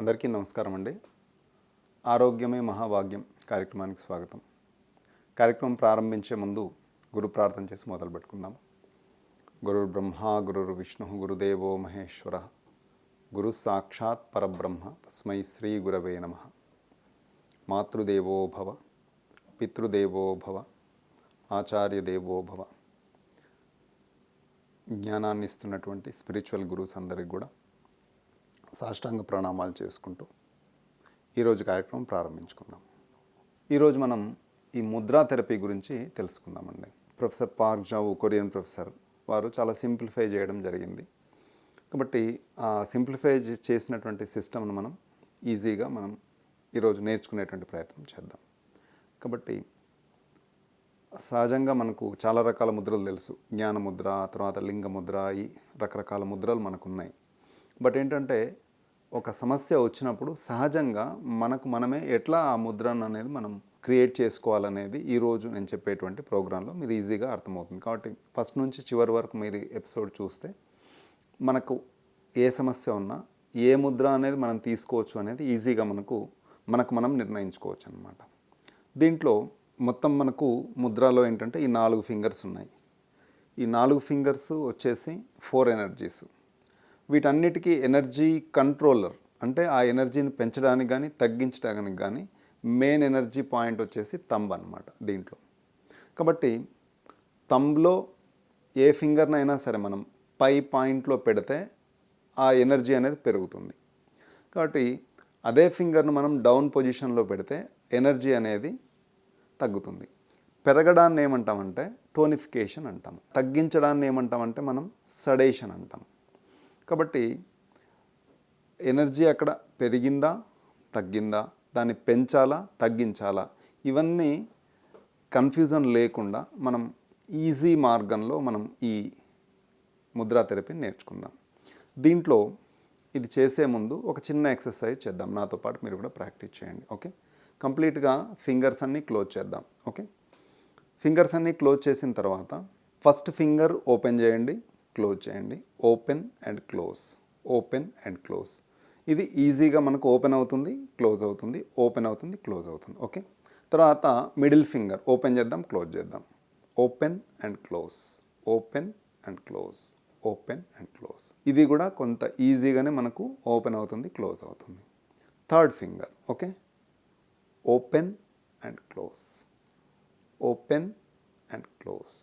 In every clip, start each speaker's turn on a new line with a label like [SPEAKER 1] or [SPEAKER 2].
[SPEAKER 1] అందరికీ నమస్కారం అండి ఆరోగ్యమే మహాభాగ్యం కార్యక్రమానికి స్వాగతం కార్యక్రమం ప్రారంభించే ముందు గురు ప్రార్థన చేసి మొదలు పెట్టుకుందాం గురు బ్రహ్మ గురుర్ విష్ణు గురుదేవో మహేశ్వర గురు సాక్షాత్ పరబ్రహ్మ తస్మై శ్రీ గురవే నమ మాతృదేవోభవ పితృదేవోభవ ఆచార్యదేవోభవ జ్ఞానాన్ని ఇస్తున్నటువంటి స్పిరిచువల్ గురువుస్ అందరికి కూడా సాష్టాంగ ప్రణామాలు చేసుకుంటూ ఈరోజు కార్యక్రమం ప్రారంభించుకుందాం ఈరోజు మనం ఈ ముద్రా థెరపీ గురించి తెలుసుకుందామండి professor Park Jae-woo Korean professor వారు చాలా సింప్లిఫై చేయడం జరిగింది కాబట్టి ఆ సింప్లిఫై చేసినటువంటి సిస్టమ్ను మనం ఈజీగా మనం ఈరోజు నేర్చుకునేటువంటి ప్రయత్నం చేద్దాం కాబట్టి సహజంగా మనకు చాలా రకాల ముద్రలు తెలుసు జ్ఞానముద్ర తర్వాత లింగముద్ర ఈ రకరకాల ముద్రలు మనకు ఉన్నాయి బట్ ఏంటంటే ఒక సమస్య వచ్చినప్పుడు సహజంగా మనకు మనమే ఎట్లా ఆ ముద్రను అనేది మనం క్రియేట్ చేసుకోవాలనేది ఈరోజు నేను చెప్పేటువంటి ప్రోగ్రాంలో మీరు ఈజీగా అర్థమవుతుంది కాబట్టి ఫస్ట్ నుంచి చివరి వరకు మీరు ఎపిసోడ్ చూస్తే మనకు ఏ సమస్య ఉన్నా ఏ ముద్ర అనేది మనం తీసుకోవచ్చు అనేది ఈజీగా మనకు మనకు మనం నిర్ణయించుకోవచ్చు అనమాట దీంట్లో మొత్తం మనకు ముద్రలో ఏంటంటే ఈ నాలుగు ఫింగర్స్ ఉన్నాయి ఈ నాలుగు ఫింగర్స్ వచ్చేసి ఫోర్ ఎనర్జీస్ వీటన్నిటికీ ఎనర్జీ కంట్రోలర్ అంటే ఆ ఎనర్జీని పెంచడానికి కానీ తగ్గించడానికి కానీ మెయిన్ ఎనర్జీ పాయింట్ వచ్చేసి తంబ్ అనమాట దీంట్లో కాబట్టి తంబ్లో ఏ ఫింగర్నైనా సరే మనం పై పాయింట్లో పెడితే ఆ ఎనర్జీ అనేది పెరుగుతుంది కాబట్టి అదే ఫింగర్ను మనం డౌన్ పొజిషన్లో పెడితే ఎనర్జీ అనేది తగ్గుతుంది పెరగడాన్ని ఏమంటామంటే టోనిఫికేషన్ అంటాం తగ్గించడాన్ని ఏమంటామంటే మనం సడేషన్ అంటాం కాబట్టి ఎనర్జీ అక్కడ పెరిగిందా తగ్గిందా దాన్ని పెంచాలా తగ్గించాలా ఇవన్నీ కన్ఫ్యూజన్ లేకుండా మనం ఈజీ మార్గంలో మనం ఈ ముద్రా థెరపీని నేర్చుకుందాం దీంట్లో ఇది చేసే ముందు ఒక చిన్న ఎక్సర్సైజ్ చేద్దాం నాతో పాటు మీరు కూడా ప్రాక్టీస్ చేయండి ఓకే కంప్లీట్గా ఫింగర్స్ అన్నీ క్లోజ్ చేద్దాం ఓకే ఫింగర్స్ అన్నీ క్లోజ్ చేసిన తర్వాత ఫస్ట్ ఫింగర్ ఓపెన్ చేయండి క్లోజ్ చేయండి open and close open and close ఇది ఈజీగా మనకు ఓపెన్ అవుతుంది క్లోజ్ అవుతుంది ఓపెన్ అవుతుంది క్లోజ్ అవుతుంది ఓకే తర్వాత మిడిల్ ఫింగర్ ఓపెన్ చేద్దాం క్లోజ్ చేద్దాం open and close open and close open and close ఇది కూడా కొంత ఈజీగానే మనకు ఓపెన్ అవుతుంది క్లోజ్ అవుతుంది third finger okay open and close open and close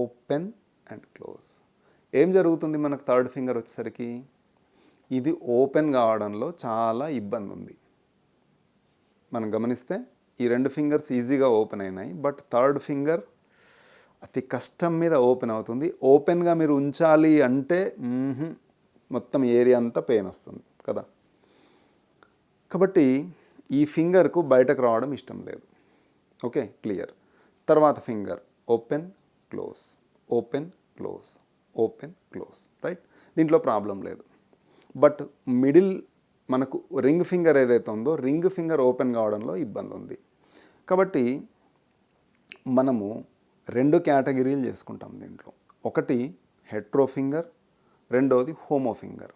[SPEAKER 1] open and close ఏం జరుగుతుంది మనకు థర్డ్ ఫింగర్ వచ్చేసరికి ఇది ఓపెన్ కావడంలో చాలా ఇబ్బంది ఉంది మనం గమనిస్తే ఈ రెండు ఫింగర్స్ ఈజీగా ఓపెన్ అయినాయి బట్ థర్డ్ ఫింగర్ అతి కష్టం మీద ఓపెన్ అవుతుంది ఓపెన్గా మీరు ఉంచాలి అంటే మొత్తం ఏరియా అంతా పెయిన్ వస్తుంది కదా కాబట్టి ఈ ఫింగర్కు బయటకు రావడం ఇష్టం లేదు ఓకే క్లియర్ తర్వాత finger open close open close open close right దీంట్లో ప్రాబ్లం లేదు బట్ మిడిల్ మనకు రింగ్ ఫింగర్ ఏదైతే ఉందో రింగ్ ఫింగర్ ఓపెన్ కావడంలో ఇబ్బంది ఉంది కాబట్టి మనము రెండు కేటగిరీలు చేసుకుంటాం దీంట్లో ఒకటి హెట్రో ఫింగర్ రెండవది హోమో ఫింగర్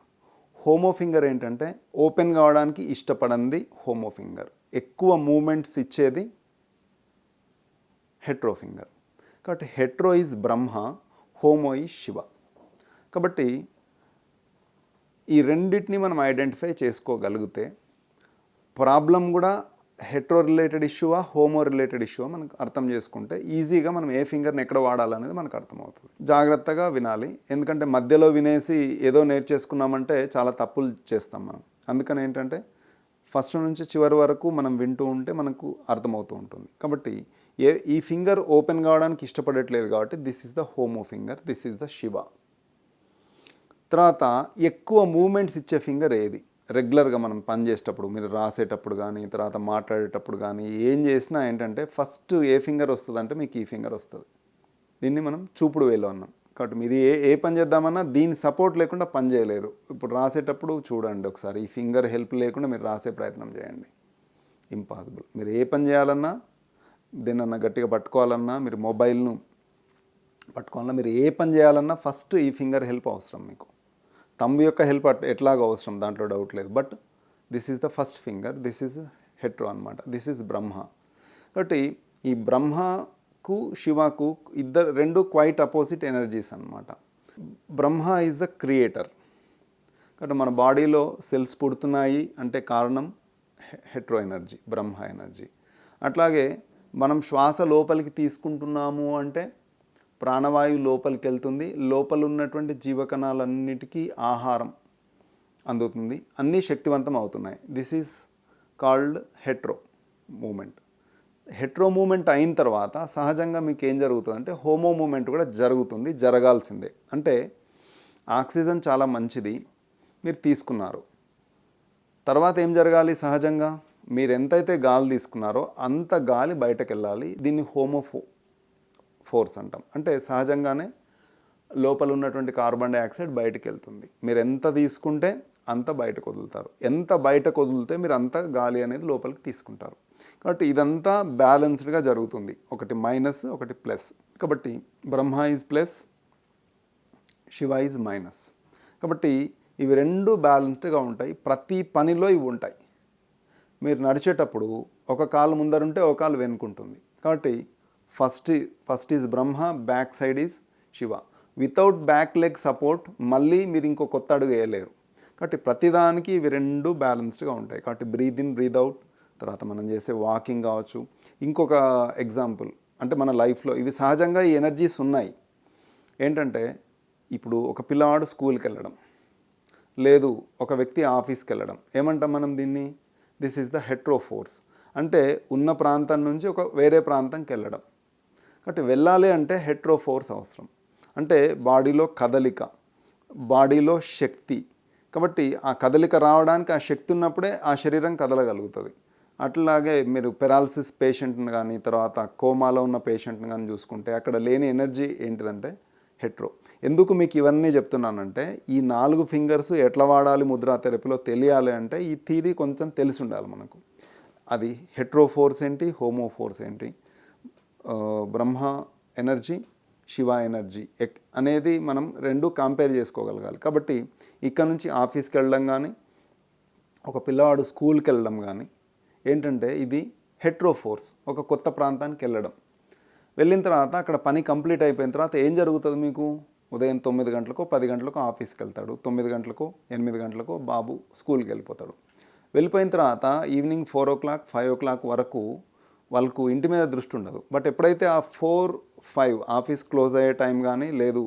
[SPEAKER 1] హోమో ఫింగర్ ఏంటంటే ఓపెన్ కావడానికి ఇష్టపడంది హోమో ఫింగర్ ఎక్కువ మూమెంట్స్ ఇచ్చేది హెట్రో ఫింగర్ కాబట్టి hetero is Brahma homo is Shiva కాబట్టి ఈ రెండింటిని మనం ఐడెంటిఫై చేసుకోగలిగితే ప్రాబ్లం కూడా హెట్రో రిలేటెడ్ ఇష్యూవా హోమో రిలేటెడ్ ఇష్యూవా మనకు అర్థం చేసుకుంటే ఈజీగా మనం ఏ ఫింగర్ని ఎక్కడ వాడాలనేది మనకు అర్థమవుతుంది జాగ్రత్తగా వినాలి ఎందుకంటే మధ్యలో వినేసి ఏదో నేర్చేసుకున్నామంటే చాలా తప్పులు చేస్తాం మనం అందుకని ఏంటంటే ఫస్ట్ నుంచి చివరి వరకు మనం వింటూ ఉంటే మనకు అర్థమవుతూ ఉంటుంది కాబట్టి ఏ ఈ ఫింగర్ ఓపెన్ కావడానికి ఇష్టపడట్లేదు కాబట్టి this is the homo finger this is the Shiva తర్వాత ఎక్కువ మూమెంట్స్ ఇచ్చే ఫింగర్ ఏది రెగ్యులర్గా మనం పని చేసేటప్పుడు మీరు రాసేటప్పుడు కానీ తర్వాత మాట్లాడేటప్పుడు కానీ ఏం చేసినా ఏంటంటే ఫస్ట్ ఏ ఫింగర్ వస్తుందంటే మీకు ఈ ఫింగర్ వస్తుంది దీన్ని మనం చూపుడు వేలు అన్నాం కాబట్టి మీరు ఏ ఏ పని చేద్దామన్నా దీని సపోర్ట్ లేకుండా పని చేయలేరు ఇప్పుడు రాసేటప్పుడు చూడండి ఒకసారి ఈ ఫింగర్ హెల్ప్ లేకుండా మీరు రాసే ప్రయత్నం చేయండి ఇంపాసిబుల్ మీరు ఏ పని చేయాలన్నా దేన్నన్నా గట్టిగా పట్టుకోవాలన్నా మీరు మొబైల్ను పట్టుకోవాలన్నా మీరు ఏ పని చేయాలన్నా ఫస్ట్ ఈ ఫింగర్ హెల్ప్ అవసరం మీకు తంబు యొక్క హెల్ప్ ఎట్లాగో అవసరం దాంట్లో డౌట్ లేదు but this is the first finger this is hetero అనమాట దిస్ ఈజ్ బ్రహ్మ కాబట్టి ఈ బ్రహ్మకు శివకు ఇద్దరు రెండు క్వైట్ అపోజిట్ ఎనర్జీస్ అనమాట బ్రహ్మ ఈజ్ ద క్రియేటర్ కాబట్టి మన బాడీలో సెల్స్ పుడుతున్నాయి అంటే కారణం హెట్రో ఎనర్జీ బ్రహ్మ ఎనర్జీ అట్లాగే మనం శ్వాస లోపలికి తీసుకుంటున్నాము అంటే ప్రాణవాయువు లోపలికి వెళ్తుంది లోపల ఉన్నటువంటి జీవకణాలన్నిటికీ ఆహారం అందుతుంది అన్నీ శక్తివంతం అవుతున్నాయి this is called hetero movement hetero movement అయిన తర్వాత సహజంగా మీకు ఏం జరుగుతుందంటే హోమో మూమెంట్ కూడా జరుగుతుంది జరగాల్సిందే అంటే ఆక్సిజన్ చాలా మంచిది మీరు తీసుకున్నారు తర్వాత ఏం జరగాలి సహజంగా మీరు ఎంతైతే గాలి తీసుకున్నారో అంత గాలి బయటకు వెళ్ళాలి దీన్ని హోమోఫో ఫోర్స్ అంటాం అంటే సహజంగానే లోపల ఉన్నటువంటి కార్బన్ డైఆక్సైడ్ బయటకు వెళ్తుంది మీరు ఎంత తీసుకుంటే అంత బయటకు వదులుతారు ఎంత బయటకు వదిలితే మీరు అంత గాలి అనేది లోపలికి తీసుకుంటారు కాబట్టి ఇదంతా బ్యాలెన్స్డ్గా జరుగుతుంది ఒకటి మైనస్ ఒకటి ప్లస్ కాబట్టి Brahma is plus Shiva is minus కాబట్టి ఇవి రెండు బ్యాలెన్స్డ్గా ఉంటాయి ప్రతి పనిలో ఇవి ఉంటాయి మీరు నడిచేటప్పుడు ఒక కాలు ముందరుంటే ఒక కాలు వెనుకుంటుంది కాబట్టి first first is Brahma back side is Shiva without back leg support మళ్ళీ మీరు ఇంకో కొత్త అడుగు వేయలేరు కాబట్టి ప్రతిదానికి ఇవి రెండు బ్యాలెన్స్డ్గా ఉంటాయి కాబట్టి బ్రీద్ ఇన్ బ్రీద్ అవుట్ తర్వాత మనం చేసే వాకింగ్ కావచ్చు ఇంకొక ఎగ్జాంపుల్ అంటే మన లైఫ్లో ఇవి సహజంగా ఈ ఎనర్జీస్ ఉన్నాయి ఏంటంటే ఇప్పుడు ఒక పిల్లవాడు స్కూల్కి వెళ్ళడం లేదు ఒక వ్యక్తి ఆఫీస్కి వెళ్ళడం ఏమంటాం మనం దీన్ని దిస్ ఈజ్ ద హెట్రోఫోర్స్ అంటే ఉన్న ప్రాంతం నుంచి ఒక వేరే ప్రాంతంకి వెళ్ళడం కాబట్టి వెళ్ళాలి అంటే హెట్రోఫోర్స్ అవసరం అంటే బాడీలో కదలిక బాడీలో శక్తి కాబట్టి ఆ కదలిక రావడానికి ఆ శక్తి ఉన్నప్పుడే ఆ శరీరం కదలగలుగుతుంది అట్లాగే మీరు పెరాలసిస్ పేషెంట్ని కానీ తర్వాత కోమాలో ఉన్న పేషెంట్ని కానీ చూసుకుంటే అక్కడ లేని ఎనర్జీ ఏంటిదంటే హెట్రో ఎందుకు మీకు ఇవన్నీ చెప్తున్నానంటే ఈ నాలుగు ఫింగర్స్ ఎట్లా వాడాలి ముద్రా థెరపీలో తెలియాలి అంటే ఈ థీరీ కొంచెం తెలిసి ఉండాలి మనకు అది హెట్రో ఫోర్స్ ఏంటి హోమో ఫోర్స్ ఏంటి బ్రహ్మ ఎనర్జీ శివ ఎనర్జీ అనేది మనం రెండు కంపేర్ చేసుకోగలగాలి కాబట్టి ఇక్కడ నుంచి ఆఫీస్కి వెళ్ళడం కానీ ఒక పిల్లవాడు స్కూల్కి వెళ్ళడం కానీ ఏంటంటే ఇది హెట్రో ఫోర్స్ ఒక కొత్త ప్రాంతానికి వెళ్ళడం వెళ్ళిన తర్వాత అక్కడ పని కంప్లీట్ అయిపోయిన తర్వాత ఏం జరుగుతుంది మీకు ఉదయం తొమ్మిది గంటలకు పది గంటలకు ఆఫీస్కి వెళ్తాడు తొమ్మిది గంటలకు ఎనిమిది గంటలకు బాబు స్కూల్కి వెళ్ళిపోతాడు వెళ్ళిపోయిన తర్వాత evening four o'clock five o'clock వరకు వాళ్ళకు ఇంటి మీద దృష్టి ఉండదు బట్ ఎప్పుడైతే ఆ ఫోర్ ఫైవ్ ఆఫీస్ క్లోజ్ అయ్యే టైం కానీ లేదు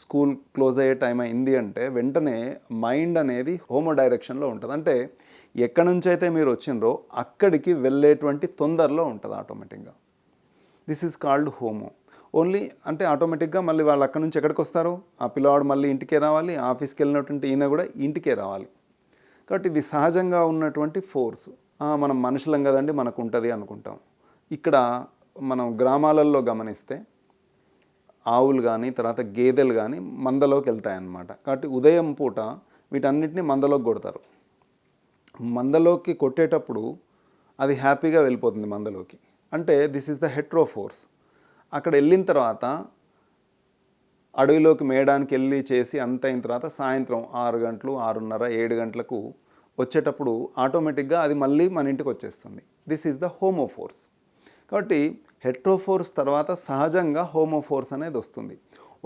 [SPEAKER 1] స్కూల్ క్లోజ్ అయ్యే టైం అయింది అంటే వెంటనే మైండ్ అనేది హోమో డైరెక్షన్లో ఉంటుంది అంటే ఎక్కడి నుంచి అయితే మీరు వచ్చినరో అక్కడికి వెళ్ళేటువంటి తొందరలో ఉంటుంది ఆటోమేటిక్గా this is called homo only అంటే ఆటోమేటిక్గా మళ్ళీ వాళ్ళు అక్కడి నుంచి ఎక్కడికి వస్తారు ఆ పిల్లవాడు మళ్ళీ ఇంటికే రావాలి ఆఫీస్కి వెళ్ళినటువంటి ఈయన కూడా ఇంటికే రావాలి కాబట్టి ఇది సహజంగా ఉన్నటువంటి ఫోర్స్ మనం మనుషులం కదండి మనకు ఉంటుంది అనుకుంటాం ఇక్కడ మనం గ్రామాలలో గమనిస్తే ఆవులు కానీ తర్వాత గేదెలు కానీ మందలోకి వెళ్తాయన్నమాట కాబట్టి ఉదయం పూట వీటన్నిటిని మందలోకి కొడతారు మందలోకి కొట్టేటప్పుడు అది హ్యాపీగా వెళ్ళిపోతుంది మందలోకి అంటే this is the hetero force అక్కడ వెళ్ళిన తర్వాత అడవిలోకి మేయడానికి వెళ్ళి చేసి అంత అయిన తర్వాత సాయంత్రం ఆరు గంటలు ఆరున్నర ఏడు గంటలకు వచ్చేటప్పుడు ఆటోమేటిక్గా అది మళ్ళీ మన ఇంటికి వచ్చేస్తుంది this is the homo force కాబట్టి హెట్రోఫోర్స్ తర్వాత సహజంగా హోమోఫోర్స్ అనేది వస్తుంది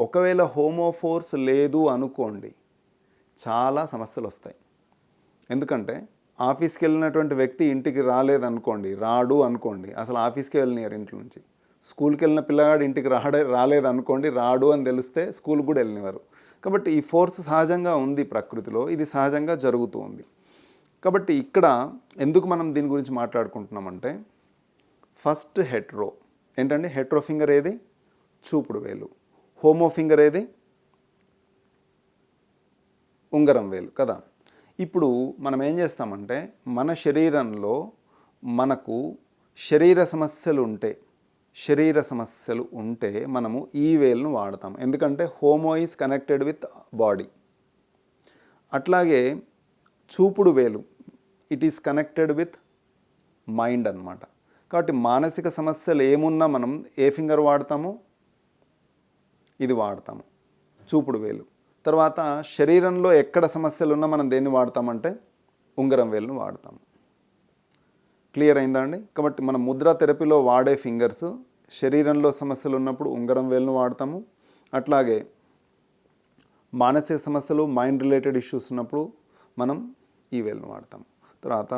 [SPEAKER 1] ఒకవేళ హోమోఫోర్స్ లేదు అనుకోండి చాలా సమస్యలు వస్తాయి ఎందుకంటే ఆఫీస్కి వెళ్ళినటువంటి వ్యక్తి ఇంటికి రాలేదనుకోండి రాడు అనుకోండి అసలు ఆఫీస్కి వెళ్ళినారు ఇంట్లో నుంచి స్కూల్కి వెళ్ళిన పిల్లగాడు ఇంటికి రాడే రాలేదనుకోండి రాడు అని తెలిస్తే స్కూల్ కూడా వెళ్ళినవారు కాబట్టి ఈ ఫోర్స్ సహజంగా ఉంది ప్రకృతిలో ఇది సహజంగా జరుగుతూ ఉంది కాబట్టి ఇక్కడ ఎందుకు మనం దీని గురించి మాట్లాడుకుంటున్నామంటే ఫస్ట్ హెట్రో ఏంటంటే హెట్రో ఫింగర్ ఏది చూపుడు వేలు హోమో ఫింగర్ ఏది ఉంగరం వేలు కదా ఇప్పుడు మనం ఏం చేస్తామంటే మన శరీరంలో మనకు శరీర సమస్యలు ఉంటే శరీర సమస్యలు ఉంటే మనము ఈ వేలును వాడతాం ఎందుకంటే homo is connected with body అట్లాగే చూపుడు వేలు it is connected with mind అనమాట కాబట్టి మానసిక సమస్యలు ఏమున్నా మనం ఏ ఫింగర్ వాడతాము ఇది వాడతాము చూపుడు వేలు తర్వాత శరీరంలో ఎక్కడ సమస్యలు ఉన్నా మనం దేన్ని వాడతామంటే ఉంగరం వేలును వాడతాము క్లియర్ అయిందా అండి కాబట్టి మన ముద్ర థెరపీలో వాడే ఫింగర్స్ శరీరంలో సమస్యలు ఉన్నప్పుడు ఉంగరం వేలును వాడతాము అట్లాగే మానసిక సమస్యలు మైండ్ రిలేటెడ్ ఇష్యూస్ ఉన్నప్పుడు మనం ఈ వేలును వాడతాము తర్వాత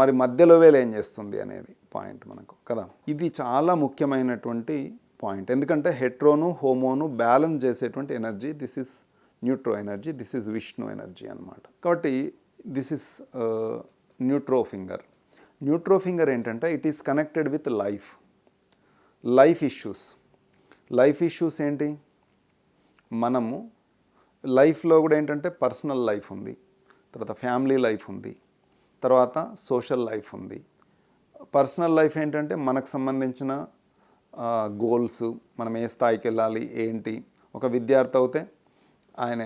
[SPEAKER 1] మరి మధ్యలో వేలు ఏం చేస్తుంది అనేది పాయింట్ మనకు కదా ఇది చాలా ముఖ్యమైనటువంటి పాయింట్ ఎందుకంటే హెట్రోను హోమోను బ్యాలెన్స్ చేసేటువంటి energy this is neutro energy this is Vishnu energy అనమాట కాబట్టి this is neutro finger neutro finger ఏంటంటే it is connected with life life issues life issues ఏంటి మనము లైఫ్లో కూడా ఏంటంటే పర్సనల్ లైఫ్ ఉంది తర్వాత ఫ్యామిలీ లైఫ్ ఉంది తర్వాత సోషల్ లైఫ్ ఉంది పర్సనల్ లైఫ్ ఏంటంటే మనకు సంబంధించిన గోల్స్ మనం ఏ స్థాయికి వెళ్ళాలి ఏంటి ఒక విద్యార్థి అయితే ఆయన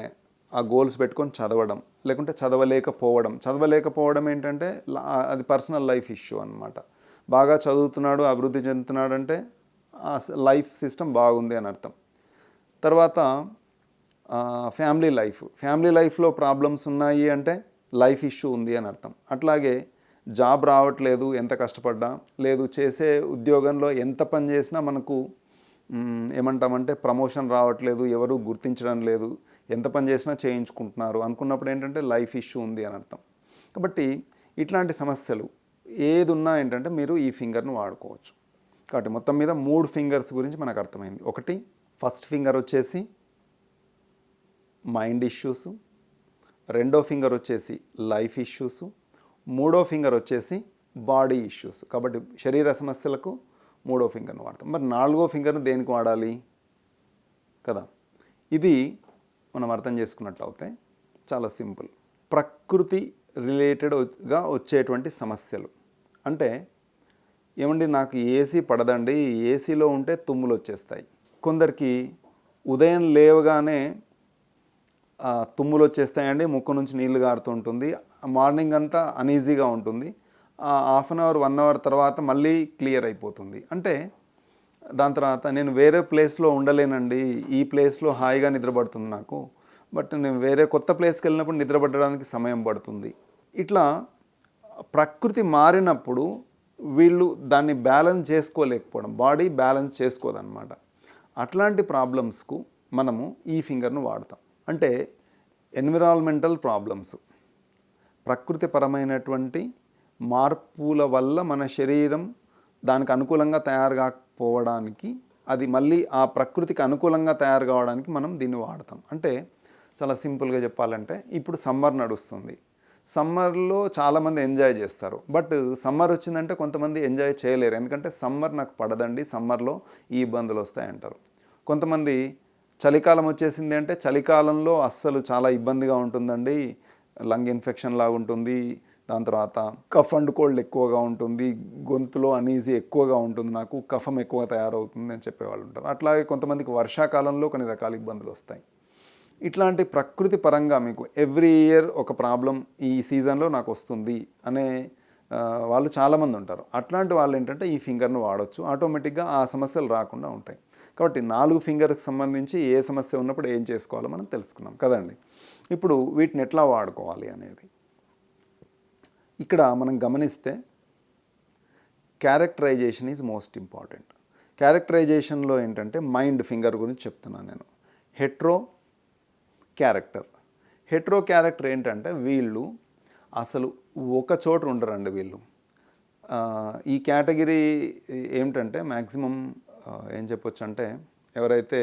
[SPEAKER 1] ఆ గోల్స్ పెట్టుకొని చదవడం లేకుంటే చదవలేకపోవడం చదవలేకపోవడం ఏంటంటే అది పర్సనల్ లైఫ్ ఇష్యూ అనమాట బాగా చదువుతున్నాడు అభివృద్ధి చెందుతున్నాడు అంటే ఆ లైఫ్ సిస్టమ్ బాగుంది అని అర్థం తర్వాత ఫ్యామిలీ లైఫ్ ఫ్యామిలీ లైఫ్లో ప్రాబ్లమ్స్ ఉన్నాయి అంటే లైఫ్ ఇష్యూ ఉంది అని అర్థం అట్లాగే జాబ్ రావట్లేదు ఎంత కష్టపడ్డా లేదు చేసే ఉద్యోగంలో ఎంత పని చేసినా మనకు ఏమంటామంటే ప్రమోషన్ రావట్లేదు ఎవరు గుర్తించడం లేదు ఎంత పని చేసినా చేయించుకుంటున్నారు అనుకున్నప్పుడు ఏంటంటే లైఫ్ ఇష్యూ ఉంది అని అర్థం కాబట్టి ఇట్లాంటి సమస్యలు ఏది ఉన్నా ఏంటంటే మీరు ఈ ఫింగర్ను వాడుకోవచ్చు కాబట్టి మొత్తం మీద మూడు ఫింగర్స్ గురించి మనకు అర్థమైంది ఒకటి ఫస్ట్ ఫింగర్ వచ్చేసి మైండ్ ఇష్యూస్ రెండో ఫింగర్ వచ్చేసి లైఫ్ ఇష్యూసు మూడో ఫింగర్ వచ్చేసి బాడీ ఇష్యూస్ కాబట్టి శరీర సమస్యలకు మూడో ఫింగర్ను వాడతాం మరి నాలుగో ఫింగర్ను దేనికి వాడాలి కదా ఇది మనం అర్థం చేసుకున్నట్టు అవుతాయి చాలా సింపుల్ ప్రకృతి రిలేటెడ్గా వచ్చేటువంటి సమస్యలు అంటే ఏమండి నాకు ఏసీ పడదండి ఏసీలో ఉంటే తుమ్ములు వచ్చేస్తాయి కొందరికి ఉదయం లేవగానే తుమ్ములు వచ్చేస్తాయండి ముక్కు నుంచి నీళ్లు గారుతుంటుంది మార్నింగ్ అంతా అనీజీగా ఉంటుంది half an hour one hour తర్వాత మళ్ళీ క్లియర్ అయిపోతుంది అంటే దాని తర్వాత నేను వేరే ప్లేస్లో ఉండలేనండి ఈ ప్లేస్లో హాయిగా నిద్రపడుతుంది నాకు బట్ నేను వేరే కొత్త ప్లేస్కి వెళ్ళినప్పుడు నిద్రపడడానికి సమయం పడుతుంది ఇట్లా ప్రకృతి మారినప్పుడు వీళ్ళు దాన్ని బ్యాలెన్స్ చేసుకోలేకపోవడం బాడీ బ్యాలెన్స్ చేసుకోదనమాట అట్లాంటి ప్రాబ్లమ్స్కు మనము ఈ ఫింగర్ను వాడతాం అంటే ఎన్విరాన్మెంటల్ ప్రాబ్లమ్స్ ప్రకృతిపరమైనటువంటి మార్పుల వల్ల మన శరీరం దానికి అనుకూలంగా తయారు కాకపోవడానికి అది మళ్ళీ ఆ ప్రకృతికి అనుకూలంగా తయారు కావడానికి మనం దీన్ని వాడతాం అంటే చాలా సింపుల్గా చెప్పాలంటే ఇప్పుడు సమ్మర్ నడుస్తుంది సమ్మర్లో చాలామంది ఎంజాయ్ చేస్తారు బట్ సమ్మర్ వచ్చిందంటే కొంతమంది ఎంజాయ్ చేయలేరు ఎందుకంటే సమ్మర్ నాకు పడదండి సమ్మర్లో ఈ ఇబ్బందులు వస్తాయంటారు కొంతమంది చలికాలం వచ్చేసింది అంటే చలికాలంలో అస్సలు చాలా ఇబ్బందిగా ఉంటుందండి లంగ్ ఇన్ఫెక్షన్ లాగా ఉంటుంది దాని తర్వాత కఫ్ అండ్ కోల్డ్ ఎక్కువగా ఉంటుంది గొంతులో అనీజీ ఎక్కువగా ఉంటుంది నాకు కఫం ఎక్కువ తయారవుతుంది అని చెప్పేవాళ్ళు ఉంటారు అట్లాగే కొంతమందికి వర్షాకాలంలో కొన్ని రకాల ఇబ్బందులు వస్తాయి ఇట్లాంటి ప్రకృతి పరంగా మీకు ఎవ్రీ ఇయర్ ఒక ప్రాబ్లం ఈ సీజన్లో నాకు వస్తుంది అనే వాళ్ళు చాలామంది ఉంటారు అట్లాంటి వాళ్ళు ఏంటంటే ఈ ఫింగర్ను వాడచ్చు ఆటోమేటిక్గా ఆ సమస్యలు రాకుండా ఉంటాయి కాబట్టి నాలుగు ఫింగర్కి సంబంధించి ఏ సమస్య ఉన్నప్పుడు ఏం చేసుకోవాలో మనం తెలుసుకున్నాం కదండి ఇప్పుడు వీటిని ఎట్లా వాడుకోవాలి అనేది ఇక్కడ మనం గమనిస్తే క్యారెక్టరైజేషన్ ఈజ్ మోస్ట్ ఇంపార్టెంట్ క్యారెక్టరైజేషన్లో ఏంటంటే మైండ్ ఫింగర్ గురించి చెప్తున్నాను నేను హెట్రో క్యారెక్టర్ హెట్రో క్యారెక్టర్ ఏంటంటే వీళ్ళు అసలు ఒక చోట ఉండరండి వీళ్ళు ఈ కేటగిరీ ఏమిటంటే మ్యాక్సిమం ఏం చెప్పొచ్చు అంటే ఎవరైతే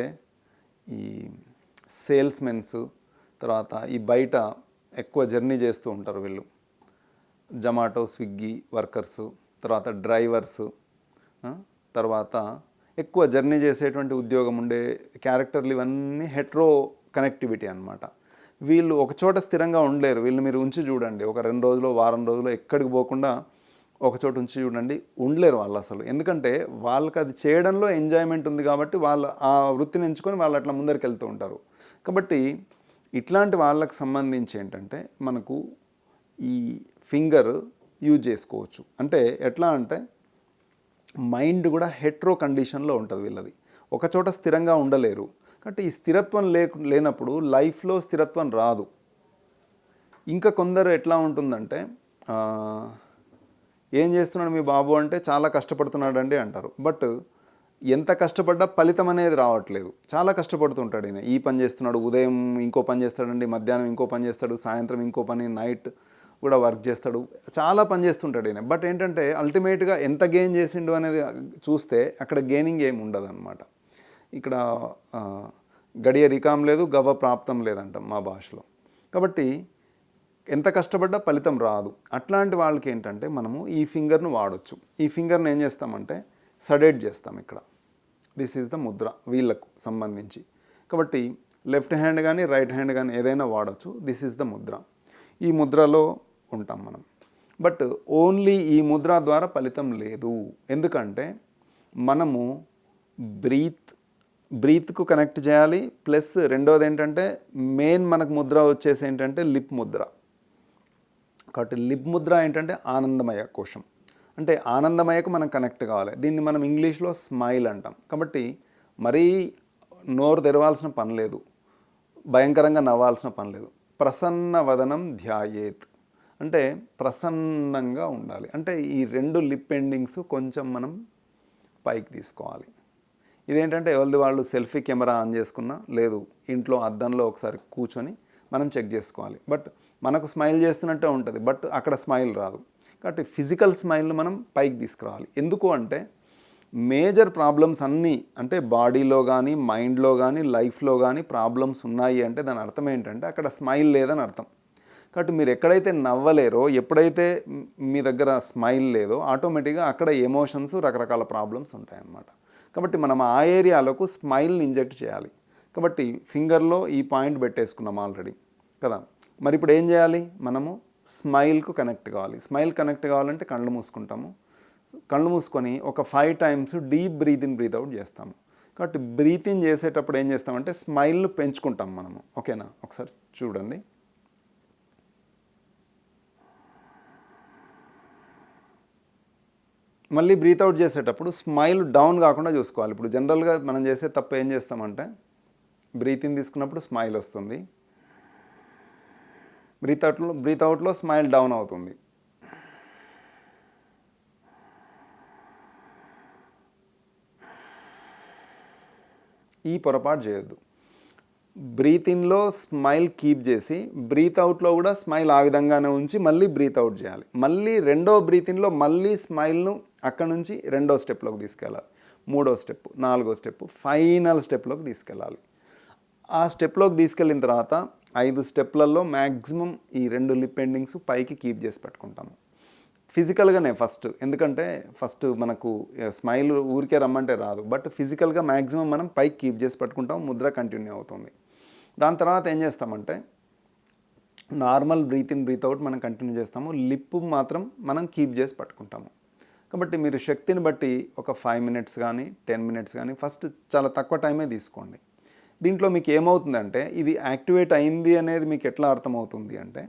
[SPEAKER 1] ఈ సేల్స్మెన్స్ తర్వాత ఈ బయట ఎక్కువ జర్నీ చేస్తూ ఉంటారు వీళ్ళు జమాటో స్విగ్గీ వర్కర్స్ తర్వాత డ్రైవర్స్ తర్వాత ఎక్కువ జర్నీ చేసేటువంటి ఉద్యోగం ఉండే క్యారెక్టర్లు ఇవన్నీ హెట్రో కనెక్టివిటీ అనమాట వీళ్ళు ఒకచోట స్థిరంగా ఉండలేరు వీళ్ళు మీరు ఉంచి చూడండి ఒక రెండు రోజులు వారం రోజులు ఎక్కడికి పోకుండా ఒక చోట ఉంచి చూడండి ఉండలేరు వాళ్ళు అసలు ఎందుకంటే వాళ్ళకి అది చేయడంలో ఎంజాయ్మెంట్ ఉంది కాబట్టి వాళ్ళు ఆ వృత్తిని ఎంచుకొని వాళ్ళు అట్లా ముందరికి వెళ్తూ ఉంటారు కాబట్టి ఇట్లాంటి వాళ్ళకి సంబంధించి ఏంటంటే మనకు ఈ ఫింగర్ యూజ్ చేసుకోవచ్చు అంటే ఎట్లా అంటే మైండ్ కూడా హెట్రో కండిషన్లో ఉంటుంది వీళ్ళది ఒక చోట స్థిరంగా ఉండలేరు కాబట్టి ఈ స్థిరత్వం లే లేనప్పుడు లైఫ్లో స్థిరత్వం రాదు ఇంకా కొందరు ఎట్లా ఉంటుందంటే ఏం చేస్తున్నాడు మీ బాబు అంటే చాలా కష్టపడుతున్నాడండి అంటారు బట్ ఎంత కష్టపడ్డా ఫలితం అనేది రావట్లేదు చాలా కష్టపడుతుంటాడు ఈయన ఈ పని చేస్తున్నాడు ఉదయం ఇంకో పని చేస్తాడండి మధ్యాహ్నం ఇంకో పని చేస్తాడు సాయంత్రం ఇంకో పని నైట్ కూడా వర్క్ చేస్తాడు చాలా పని చేస్తుంటాడు ఈయన బట్ ఏంటంటే అల్టిమేట్గా ఎంత గెయిన్ చేసిండు అనేది చూస్తే అక్కడ గెయినింగ్ ఏమి ఉండదు అనమాట ఇక్కడ గడియ రికాం లేదు గవ ప్రాప్తం లేదంటాం మా భాషలో కాబట్టి ఎంత కష్టపడ్డా ఫలితం రాదు అట్లాంటి వాళ్ళకి ఏంటంటే మనము ఈ ఫింగర్ను వాడచ్చు ఈ ఫింగర్ని ఏం చేస్తామంటే సడేట్ చేస్తాం ఇక్కడ దిస్ ఈజ్ ద ముద్ర వీళ్ళకు సంబంధించి కాబట్టి లెఫ్ట్ హ్యాండ్ కానీ రైట్ హ్యాండ్ కానీ ఏదైనా వాడచ్చు దిస్ ఈజ్ ద ముద్ర ఈ ముద్రలో ఉంటాం మనం బట్ ఓన్లీ ఈ ముద్ర ద్వారా ఫలితం లేదు ఎందుకంటే మనము బ్రీత్ బ్రీత్కు కనెక్ట్ చేయాలి ప్లస్ రెండోది ఏంటంటే మెయిన్ మనకు ముద్ర వచ్చేసి ఏంటంటే లిప్ ముద్ర కాబట్టి లిబ్ ముద్ర ఏంటంటే ఆనందమయ కోశం అంటే ఆనందమయకు మనం కనెక్ట్ కావాలి దీన్ని మనం ఇంగ్లీష్లో స్మైల్ అంటాం కాబట్టి మరీ నోరు తెరవాల్సిన పని లేదు భయంకరంగా నవ్వాల్సిన పని లేదు ప్రసన్న వదనం ధ్యాయేత్ అంటే ప్రసన్నంగా ఉండాలి అంటే ఈ రెండు లిప్ ఎండింగ్స్ కొంచెం మనం పైకి తీసుకోవాలి ఇదేంటంటే ఎవరిది వాళ్ళు సెల్ఫీ కెమెరా ఆన్ చేసుకున్నా లేదు ఇంట్లో అద్దంలో ఒకసారి కూర్చొని మనం చెక్ చేసుకోవాలి బట్ మనకు స్మైల్ చేస్తున్నట్టే ఉంటుంది బట్ అక్కడ స్మైల్ రాదు కాబట్టి ఫిజికల్ స్మైల్ను మనం పైకి తీసుకురావాలి ఎందుకు అంటే మేజర్ ప్రాబ్లమ్స్ అన్నీ అంటే బాడీలో కానీ మైండ్లో కానీ లైఫ్లో కానీ ప్రాబ్లమ్స్ ఉన్నాయి అంటే దాని అర్థం ఏంటంటే అక్కడ స్మైల్ లేదని అర్థం కాబట్టి మీరు ఎక్కడైతే నవ్వలేరో ఎప్పుడైతే మీ దగ్గర స్మైల్ లేదో ఆటోమేటిక్గా అక్కడ ఎమోషన్స్ రకరకాల ప్రాబ్లమ్స్ ఉంటాయన్నమాట కాబట్టి మనం ఆ ఏరియాలకు స్మైల్ని ఇంజెక్ట్ చేయాలి కాబట్టి ఫింగర్లో ఈ పాయింట్ పెట్టేసుకున్నాం ఆల్రెడీ కదా మరి ఇప్పుడు ఏం చేయాలి మనము స్మైల్కు కనెక్ట్ కావాలి స్మైల్ కనెక్ట్ కావాలంటే కళ్ళు మూసుకుంటాము కళ్ళు మూసుకొని ఒక five times deep breath in breath out చేస్తాము కాబట్టి బ్రీతింగ్ చేసేటప్పుడు ఏం చేస్తామంటే స్మైల్ పెంచుకుంటాం మనము ఓకేనా ఒకసారి చూడండి మళ్ళీ బ్రీత్ అవుట్ చేసేటప్పుడు స్మైల్ డౌన్ కాకుండా చూసుకోవాలి ఇప్పుడు జనరల్గా మనం చేసే తప్పు ఏం చేస్తామంటే బ్రీతింగ్ తీసుకున్నప్పుడు స్మైల్ వస్తుంది బ్రీత్ అవుట్లో బ్రీత్ అవుట్లో స్మైల్ డౌన్ అవుతుంది ఈ పొరపాటు చేయొద్దు బ్రీత్ ఇన్లో స్మైల్ కీప్ చేసి బ్రీత్ అవుట్లో కూడా స్మైల్ ఆ విధంగానే ఉంచి మళ్ళీ బ్రీత్ అవుట్ చేయాలి మళ్ళీ రెండో బ్రీత్ ఇన్లో మళ్ళీ స్మైల్ను అక్కడ నుంచి రెండో స్టెప్లోకి తీసుకెళ్ళాలి మూడో స్టెప్ నాలుగో స్టెప్ ఫైనల్ స్టెప్లోకి తీసుకెళ్ళాలి ఆ స్టెప్లోకి తీసుకెళ్ళిన తర్వాత ఐదు స్టెప్లలో మ్యాక్సిమం ఈ రెండు లిప్ ఎండింగ్స్ పైకి కీప్ చేసి పెట్టుకుంటాము ఫిజికల్గానే ఫస్ట్ ఎందుకంటే ఫస్ట్ మనకు స్మైల్ ఊరికే రమ్మంటే రాదు బట్ ఫిజికల్గా మ్యాక్సిమం మనం పైకి కీప్ చేసి పెట్టుకుంటాం ముద్ర కంటిన్యూ అవుతుంది దాని తర్వాత ఏం చేస్తామంటే normal breath in breath out మనం కంటిన్యూ చేస్తాము లిప్ మాత్రం మనం కీప్ చేసి పట్టుకుంటాము కాబట్టి మీరు శక్తిని బట్టి ఒక ఫైవ్ మినిట్స్ కానీ టెన్ మినిట్స్ కానీ ఫస్ట్ చాలా తక్కువ టైమే తీసుకోండి దీంట్లో మీకు ఏమవుతుందంటే ఇది యాక్టివేట్ అయింది అనేది మీకు ఎట్లా అర్థమవుతుంది అంటే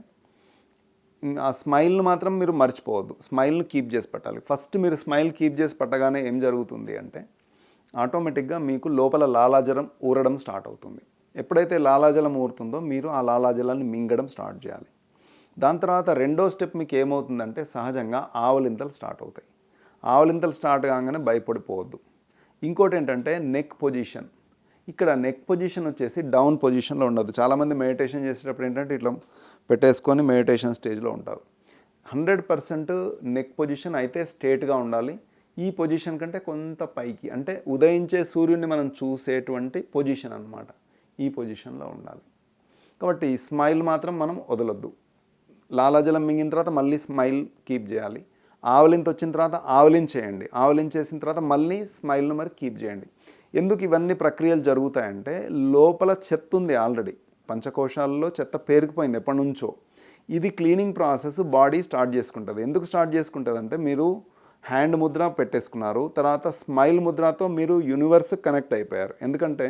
[SPEAKER 1] ఆ స్మైల్ని మాత్రం మీరు మర్చిపోవద్దు స్మైల్ని కీప్ చేసి పెట్టాలి ఫస్ట్ మీరు స్మైల్ కీప్ చేసి పెట్టగానే ఏం జరుగుతుంది అంటే ఆటోమేటిక్గా మీకు లోపల లాలాజలం ఊరడం స్టార్ట్ అవుతుంది ఎప్పుడైతే లాలాజలం ఊరుతుందో మీరు ఆ లాలాజలాన్ని మింగడం స్టార్ట్ చేయాలి దాని తర్వాత రెండో స్టెప్ మీకు ఏమవుతుందంటే సహజంగా ఆవలింతలు స్టార్ట్ అవుతాయి ఆవలింతలు స్టార్ట్ కాగానే భయపడిపోవద్దు ఇంకోటి ఏంటంటే నెక్ పొజిషన్ ఇక్కడ నెక్ పొజిషన్ వచ్చేసి డౌన్ పొజిషన్లో ఉండదు చాలామంది మెడిటేషన్ చేసేటప్పుడు ఏంటంటే ఇట్లా పెట్టేసుకొని మెడిటేషన్ స్టేజ్లో ఉంటారు హండ్రెడ్ పర్సెంట్ నెక్ పొజిషన్ అయితే స్ట్రేట్గా ఉండాలి ఈ పొజిషన్ కంటే కొంత పైకి అంటే ఉదయించే సూర్యుడిని మనం చూసేటువంటి పొజిషన్ అనమాట ఈ పొజిషన్లో ఉండాలి కాబట్టి స్మైల్ మాత్రం మనం వదలొద్దు లాలాజలం మింగిన తర్వాత మళ్ళీ స్మైల్ కీప్ చేయాలి ఆవలింత వచ్చిన తర్వాత ఆవలించేయండి ఆవలించేసిన తర్వాత మళ్ళీ స్మైల్ను మరి కీప్ చేయండి ఎందుకు ఇవన్నీ ప్రక్రియలు జరుగుతాయంటే లోపల చెత్త ఉంది ఆల్రెడీ పంచకోశాల్లో చెత్త పేరుకుపోయింది ఎప్పటి నుంచో ఇది క్లీనింగ్ ప్రాసెస్ బాడీ స్టార్ట్ చేసుకుంటుంది ఎందుకు స్టార్ట్ చేసుకుంటుంది అంటే మీరు హ్యాండ్ ముద్ర పెట్టేసుకున్నారు తర్వాత స్మైల్ ముద్రతో మీరు యూనివర్స్ కనెక్ట్ అయిపోయారు ఎందుకంటే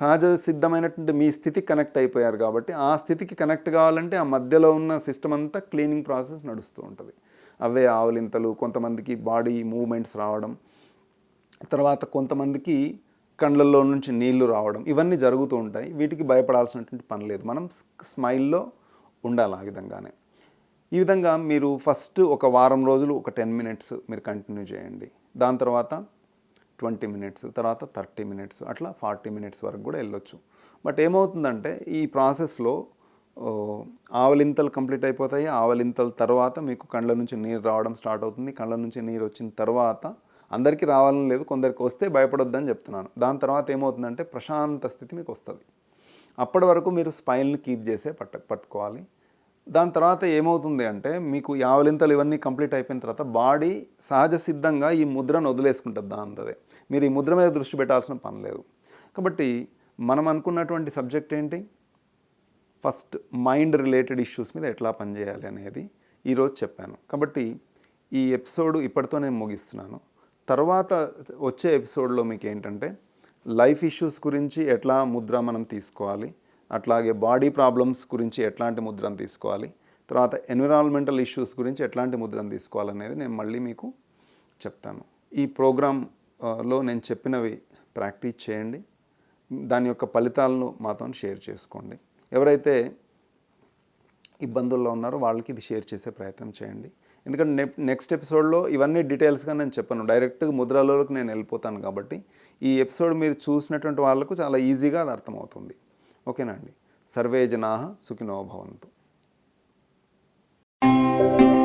[SPEAKER 1] సహజ సిద్ధమైనటువంటి మీ స్థితి కనెక్ట్ అయిపోయారు కాబట్టి ఆ స్థితికి కనెక్ట్ కావాలంటే ఆ మధ్యలో ఉన్న సిస్టమ్ అంతా క్లీనింగ్ ప్రాసెస్ నడుస్తూ ఉంటుంది అవే ఆవలింతలు కొంతమందికి బాడీ మూమెంట్స్ రావడం తర్వాత కొంతమందికి కండ్లల్లో నుంచి నీళ్లు రావడం ఇవన్నీ జరుగుతూ ఉంటాయి వీటికి భయపడాల్సినటువంటి పని లేదు మనం స్మైల్లో ఉండాలి ఆ విధంగానే ఈ విధంగా మీరు ఫస్ట్ ఒక వారం రోజులు ఒక టెన్ మినిట్స్ మీరు కంటిన్యూ చేయండి దాని తర్వాత ట్వంటీ మినిట్స్ తర్వాత థర్టీ మినిట్స్ అట్లా ఫార్టీ మినిట్స్ వరకు కూడా వెళ్ళొచ్చు బట్ ఏమవుతుందంటే ఈ ప్రాసెస్లో ఆవలింతలు కంప్లీట్ అయిపోతాయి ఆవలింతల తర్వాత మీకు కళ్ళ నుంచి నీరు రావడం స్టార్ట్ అవుతుంది కళ్ళ నుంచి నీరు వచ్చిన తర్వాత అందరికీ రావాలని లేదు కొందరికి వస్తే భయపడొద్దని చెప్తున్నాను దాని తర్వాత ఏమవుతుందంటే ప్రశాంత స్థితి మీకు వస్తుంది అప్పటి వరకు మీరు స్పైల్ని కీప్ చేసే పట్ట పట్టుకోవాలి దాని తర్వాత ఏమవుతుంది అంటే మీకు యావలింతలు ఇవన్నీ కంప్లీట్ అయిపోయిన తర్వాత బాడీ సహజ సిద్ధంగా ఈ ముద్రను వదిలేసుకుంటుంది దాంతదే మీరు ఈ ముద్ర మీద దృష్టి పెట్టాల్సిన పని లేదు కాబట్టి మనం అనుకున్నటువంటి సబ్జెక్ట్ ఏంటి ఫస్ట్ మైండ్ రిలేటెడ్ ఇష్యూస్ మీద ఎట్లా పనిచేయాలి అనేది ఈరోజు చెప్పాను కాబట్టి ఈ ఎపిసోడ్ ఇప్పటితో నేను ముగిస్తున్నాను తర్వాత వచ్చే ఎపిసోడ్లో మీకు ఏంటంటే లైఫ్ ఇష్యూస్ గురించి ఎట్లా ముద్ర మనం తీసుకోవాలి అట్లాగే బాడీ ప్రాబ్లమ్స్ గురించి ఎట్లాంటి ముద్రను తీసుకోవాలి తర్వాత ఎన్విరాన్మెంటల్ ఇష్యూస్ గురించి ఎట్లాంటి ముద్రను తీసుకోవాలనేది నేను మళ్ళీ మీకు చెప్తాను ఈ ప్రోగ్రాంలో నేను చెప్పినవి ప్రాక్టీస్ చేయండి దాని యొక్క ఫలితాలను మాతో షేర్ చేసుకోండి ఎవరైతే ఇబ్బందుల్లో ఉన్నారో వాళ్ళకి ఇది షేర్ చేసే ప్రయత్నం చేయండి ఎందుకంటే నెప్ నెక్స్ట్ ఎపిసోడ్లో ఇవన్నీ డీటెయిల్స్గా నేను చెప్పాను డైరెక్ట్గా ముద్రాలోకి నేను వెళ్ళిపోతాను కాబట్టి ఈ ఎపిసోడ్ మీరు చూసినటువంటి వాళ్ళకు చాలా ఈజీగా అది అర్థమవుతుంది ఓకేనండి సర్వే జనా thank you